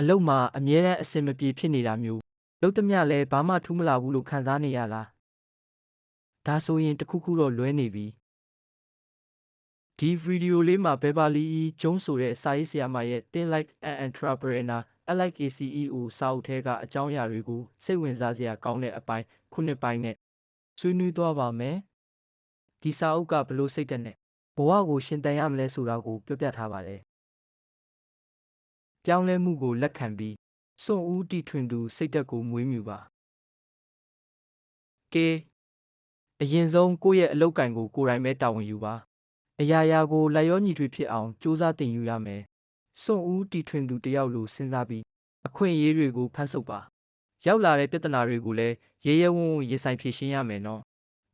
အလုပ်မှာအမြဲတမ်းအဆင်မပြေဖြစ်နေတာမျိုးလုပ်သမျှလည်းဘာမှထူးမလာဘူးလို့ခံစားနေရလားဒါဆိုရင်တစ်ခုခုတော့လွဲနေပြီဒီဗီဒီယိုလေးမှာ Beverly E. Jones ဆိုတဲ့စာရေးဆရာမရဲ့ Think Like an Entrepreneur LIKE CEO စာအုပ်ထဲကအကြောင်းအရာတွေကိုစိတ်ဝင်စားစရာကောင်းတဲ့အပိုင်းခုနှစ်ပိုင်းနဲ့ဆွေးနွေးသွားပါမယ်ဒီစာအုပ်ကဘလို့စိတ်သက်နဲ့ဘဝကိုရှင်သန်ရမလဲဆိုတာကိုပြောပြထားပါတယ် ပြောင်းလဲမှုကိုလက်ခံပြီးစွန့်ဦးတီထွင်သူစိတ်သက်ကိုမွေးမြူပါကဲအရင်ဆုံးကိုယ့်ရဲ့အလုပ်ကံကိုကိုယ်တိုင်ပဲတာဝန်ယူပါအရာရာကိုလိုက်ရောညီထွေဖြစ်အောင်စူးစမ်းတင်ယူရမယ်စွန့်ဦးတီထွင်သူတယောက်လိုစဉ်းစားပြီးအခွင့်အရေးတွေကိုဖန်ဆုပ်ပါရောက်လာတဲ့ပြဿနာတွေကိုလည်းရဲရဲဝံ့ဝံ့ရင်ဆိုင်ဖြေရှင်းရမယ်နော်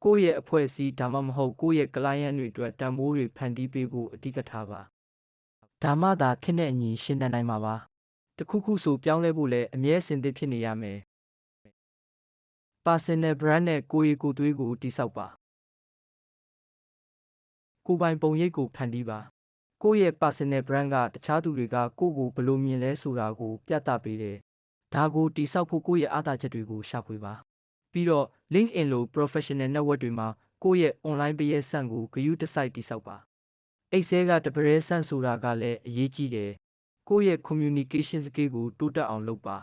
ကိုယ့်ရဲ့အဖွဲ့အစည်းဒါမှမဟုတ်ကိုယ့်ရဲ့ client တွေအတွက်တန်ဖိုးတွေဖန်တီးပေးဖို့အဓိကထားပါ ဒါမှသာခက်တဲ့အညီရှင်းတန်နိုင်မှာပါတခုခုဆိုပြောင်းလဲဖို့လည်းအမြဲအစဉ်သင့်ဖြစ်နေရမယ် personal brand နဲ့ကိုယ်ရည်ကိုယ်သွေးကိုတိစောက်ပါကိုယ်ပိုင်ပုံရိပ်ကိုဖန်တီးပါကိုယ့်ရဲ့ personal brand ကတခြားသူတွေကကိုယ့်ကိုဘယ်လိုမြင်လဲဆိုတာကို ပြသပေးတယ်ဒါကိုတိစောက်ဖို့ကိုယ့်ရဲ့အားသာချက်တွေကိုရှာဖွေပါပြီးတော့ LinkedIn လို professional network တွေမှာကိုယ့်ရဲ့ online ပရိသတ်ကိုဂရုတစိုက်တိစောက်ပါ အိတ်ဆဲကတပရဲဆန့်ဆိုတာကလည်းအရေးကြီးတယ်ကိုယ့်ရဲ့ communication skill ကိုတိုးတက်အောင်လုပ်ပါ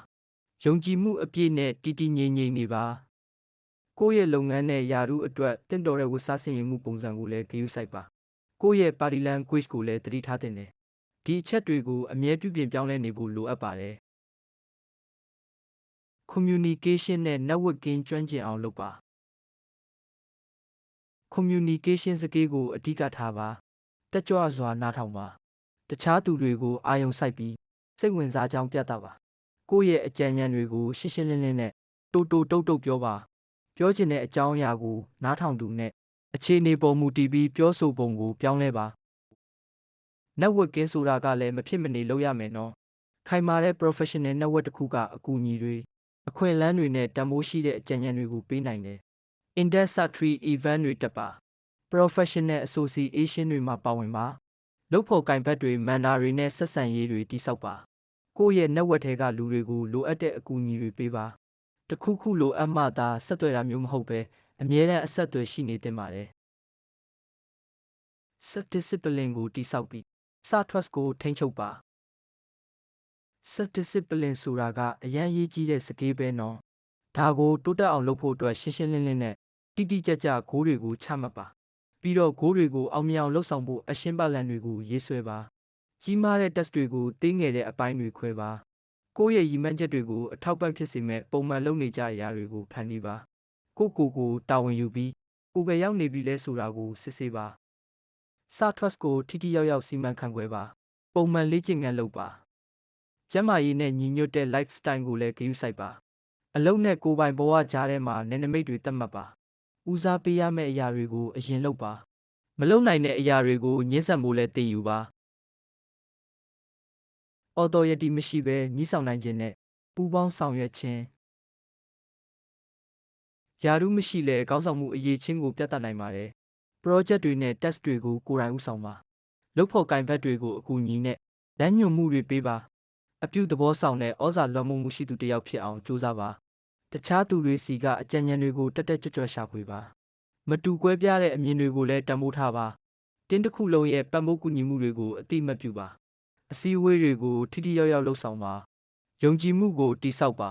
ယုံကြည်မှုအပြည့်နဲ့တည်တည်ငြိမ်ငြိမ်နေပါကိုယ့်ရဲ့လုပ်ငန်းနဲ့ယာရုအတွက်တင့်တော်တဲ့ဝတ်စားဆင်ရင်မှုပုံစံကိုလည်းဂရုစိုက်ပါကိုယ့်ရဲ့ body language ကိုလည်းသတိထားသင့်တယ်ဒီအချက်တွေကိုအမြဲပြုပြင်ပြောင်းလဲနေဖို့လိုအပ်ပါတယ် communication နဲ့ networking ကျွမ်းကျင်အောင်လုပ်ပါ communication skill ကိုအဓိကထားပါ တက်ကြွစွာနားထောင်ပါတခြားသူတွေကိုအာရုံစိုက်ပြီးစိတ်ဝင်စားကြောင်းပြသပါကိုယ့်ရဲ့အကြံဉာဏ်တွေကိုရှင်းရှင်းလင်းလင်းနဲ့တိုတိုတုတ်တုတ်ပြောပါပြောချင်တဲ့အကြောင်းအရာကိုနားထောင်သူနဲ့အခြေအနေပေါ်မူတည်ပြီးပြောဆိုပုံကိုပြောင်းလဲပါ networking ဆိုတာကလည်းမဖြစ်မနေလုပ်ရမယ်နော်ခိုင်မာတဲ့ professional network တစ်ခုကအကူအညီတွေအခွင့်အလမ်းတွေနဲ့တန်ဖိုးရှိတဲ့အကြံဉာဏ်တွေကိုပေးနိုင်တယ် industry event တွေတက်ပါ professional association တွေမှာပါဝင်ပါလုပ်ဖော်ကိုင်ဘက်တွေမန်နာတွေနဲ့ဆက်ဆံရေးတွေတိစောက်ပါကိုယ့်ရဲ့ network ထဲကလူတွေကိုလိုအပ်တဲ့အကူအညီတွေပေးပါတခုခုလိုအပ်မှသာဆက်သွယ်တာမျိုးမဟုတ်ပဲအမြဲတမ်းအဆက်အသွယ်ရှိနေသင့်ပါတယ် self discipline ကိုတိစောက်ပြီးစ trust ကိုထိန်းချုပ်ပါ self discipline ဆိုတာကအရန်ရေးကြီးတဲ့စကေးပဲနော်ဒါကိုတိုးတက်အောင်လုပ်ဖို့အတွက်ရှင်းရှင်းလင်းလင်းနဲ့တိတိကျကျဂိုးတွေကိုချမှတ်ပါ ပြီးတော့ဂိုးတွေကိုအောင်မြင်အောင်လှုပ်ဆောင်ဖို့အရှင်းပလန်တွေကိုရေးဆွဲပါကြီးမားတဲ့ test တွေကိုတင်းငယ်တဲ့အပိုင်းတွေခွဲပါကိုယ့်ရဲ့ရည်မှန်းချက်တွေကိုအထောက်ပံ့ဖြစ်စေမဲ့ပုံမှန်လုပ်နေကြအရာတွေကိုဖန်တီးပါကိုယ့်ကိုယ်ကိုတာဝန်ယူပြီးကိုယ်ပဲရောက်နေပြီလဲဆိုတာကိုစစ်ဆေးပါစ trust ကိုထိထိရောက်ရောက်စီမံခန့်ခွဲပါပုံမှန်လေ့ကျင့်ခန်းလုပ်ပါကျန်းမာရေးနဲ့ညီညွတ်တဲ့ lifestyle ကိုလည်းဂရုစိုက်ပါအလုံးနဲ့ကိုယ်ပိုင်ဘဝကြားထဲမှာနယ်နိမိတ်တွေသတ်မှတ်ပါ ဦးစားပေးရမယ့်အရာတွေကို အရင်လုပ်ပါမလုပ်နိုင်တဲ့အရာတွေကိုညှင်းဆန်ဖို့လည်းတင်ယူပါအော်တော်ယတီမရှိဘဲညီးဆောင်နိုင်ခြင်းနဲ့ပူးပေါင်းဆောင်ရွက်ခြင်းယာရုမရှိလဲကောင်းဆောင်မှုအရေးချင်းကိုပြသနိုင်ပါတယ် project တွေနဲ့ test တွေကိုကိုယ်တိုင်ဦးဆောင်ပါလုပ်ဖို့ကင်ဘက်တွေကိုအကူအညီနဲ့လမ်းညွှန်မှုတွေပေးပါအပြုသဘောဆောင်တဲ့ဩဇာလွှမ်းမိုးမှုရှိသူတစ်ယောက်ဖြစ်အောင်ကြိုးစားပါ တခြားသူတွေစီကအကြံဉာဏ်တွေကိုတက်တက်ကြွကြွရှာဖွေပါ မတူကွဲပြားတဲ့အမြင်တွေကိုလည်းတန်ဖိုးထားပါတင်းတစ်ခုလုံးရဲ့ပံ့ပိုးကူညီမှုတွေကိုအတိမတ်ပြုပါအစည်းအဝေးတွေကိုထိထိရောက်ရောက်လှုပ်ဆောင်ပါယုံကြည်မှုကိုတိဆောက်ပါ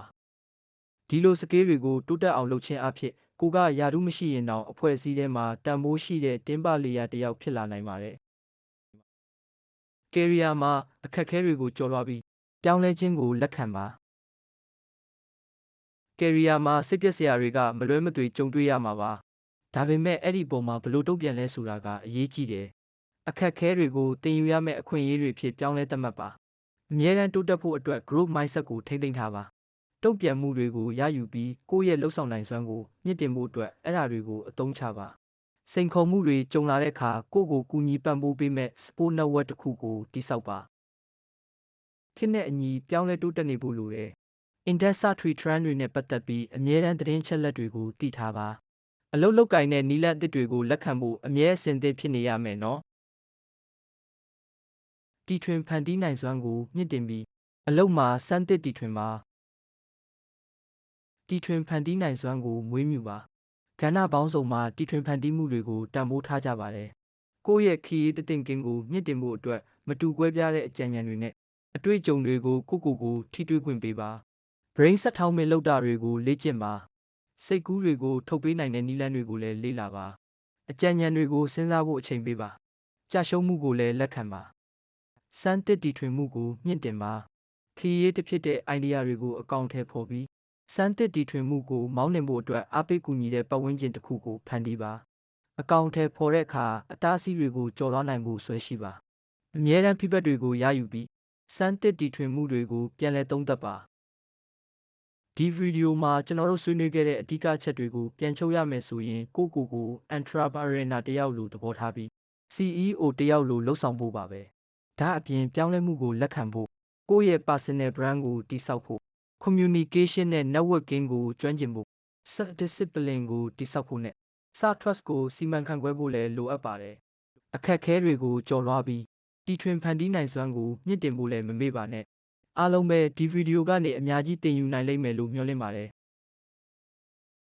ဒီလိုစကေးတွေကိုတိုးတက်အောင်လုပ်ခြင်းအဖြစ်ကိုကယာရုမရှိရင်တောင်အဖွဲ့အစည်းထဲမှာတန်ဖိုးရှိတဲ့တင်းပလေယာတစ်ယောက်ဖြစ်လာနိုင်ပါတယ်ကယ်ရီယာမှာအခက်အခဲတွေကိုကျော်လွှားပြီးပြောင်းလဲခြင်းကိုလက်ခံပါ ကယ်ရီယာမှာစိတ်ပျက်စရာတွေကမလွဲမသွေကြုံတွေ့ရမှာပါဒါပေမဲ့အဲ့ဒီပုံမှာဘလို့တုံ့ပြန်လဲဆိုတာကအရေးကြီးတယ်အခက်အခဲတွေကိုတင်ယူရမယ့်အခွင့်အရေးတွေဖြစ်ပြောင်းလဲသတ်မှတ်ပါအမြဲတမ်းတိုးတက်ဖို့အတွက် growth mindset ကိုထိမ့်သိမ်းထားပါတုံ့ပြန်မှုတွေကိုရယူပြီးကိုယ့်ရဲ့လှုပ်ဆောင်နိုင်စွမ်းကိုမြင့်တင်ဖို့အတွက်အဲ့ဒါတွေကိုအသုံးချပါစိန်ခေါ်မှုတွေကြုံလာတဲ့အခါကိုယ့်ကိုကူညီပံ့ပိုးပေးမဲ့ support network တစ်ခုကိုတည်ဆောက်ပါခေတ်နဲ့အညီပြောင်းလဲတိုးတက်နေဖို့လိုတယ် industry trend တွေနဲ့ပတ်သက်ပြီး အမြဲတမ်းသတင်းချက်လက်တွေကိုတည်ထားပါ အလုပ်လုပ်ကင်တဲ့နီလန်အသစ်တွေကိုလက်ခံဖို့ အမြဲအစဉ်သင့်ဖြစ်နေရမယ်နော် တီထွင်ဖန်တီးနိုင်စွမ်းကို မြင့်တင်ပြီး အလုပ်မှာစမ်းသစ်တီထွင်ပါ တီထွင်ဖန်တီးနိုင်စွမ်းကို မွေးမြူပါ ကဏ္ဍပေါင်းစုံမှာ တီထွင်ဖန်တီးမှုတွေကို တန်ဖိုးထားကြပါတယ် ကိုယ့်ရဲ့ ခရီးတသင်ကင်းကို မြင့်တင်ဖို့အတွက် မတူကွဲပြားတဲ့ အကြံဉာဏ်တွေနဲ့ အတွေ့အကြုံတွေကို ကိုယ့်ကိုယ်ကို ထိတွေ့ခွင့်ပေးပါ brain ဆက်ထောင်းမဲ့လောက်တာတွေကိုလေ့ကျင့်ပါစိတ်ကူးတွေကိုထုတ်ပေးနိုင်တဲ့နည်းလမ်းတွေကိုလည်းလေ့လာပါအကြံဉာဏ်တွေကိုစဉ်းစားဖို့အချိန်ပေးပါကြာရှုံးမှုကိုလည်းလက်ခံပါစမ်းသစ်တီထွင်မှုကိုမြင့်တင်ပါခရီးရေးတစ်ဖြစ်တဲ့ idea တွေကိုအကောင့်ထဲပေါ်ပြီးစမ်းသစ်တီထွင်မှုကိုမောင်းနှင်ဖို့အတွက်အားပေးကူညီတဲ့ပတ်ဝန်းကျင်တစ်ခုကိုဖန်တီးပါအကောင့်ထဲပေါ်တဲ့အခါအတားအဆီးတွေကိုကျော်လွှားနိုင်ဖို့ဆွဲရှိပါအမြဲတမ်း feedback တွေကိုရယူပြီးစမ်းသစ်တီထွင်မှုတွေကိုပြန်လည်သုံးသပ်ပါ ဒီဗီဒီယိုမှာကျွန်တော်တို့ဆွေးနွေးခဲ့တဲ့အဓိကအချက်တွေကိုပြန်ချုပ်ရမယ်ဆိုရင်ကိုယ့်ကိုယ်ကို entrepreneur တစ်ယောက်လိုသဘောထားပြီး CEO တစ်ယောက်လိုလှုပ်ဆောင်ဖို့ပါပဲဒါအပြင်ပြောင်းလဲမှုကိုလက်ခံဖို့ကိုယ့်ရဲ့ personal brand ကိုတည်ဆောက်ဖို့ communication နဲ့ networking ကိုကျွမ်းကျင်ဖို့ self discipline ကိုတည်ဆောက်ဖို့နဲ့ self trust ကိုစီမံခန့်ခွဲဖို့လည်းလိုအပ်ပါတယ်အခက်အခဲတွေကိုကျော်လွှားပြီးတီထွင်ဖန်တီးနိုင်စွမ်းကိုမြင့်တင်ဖို့လည်းမမေ့ပါနဲ့ အားလုံးပဲဒီဗီဒီယိုကနေအများကြီးသင်ယူနိုင်လိမ့်မယ်လို့မျှော်လင့်ပါတယ်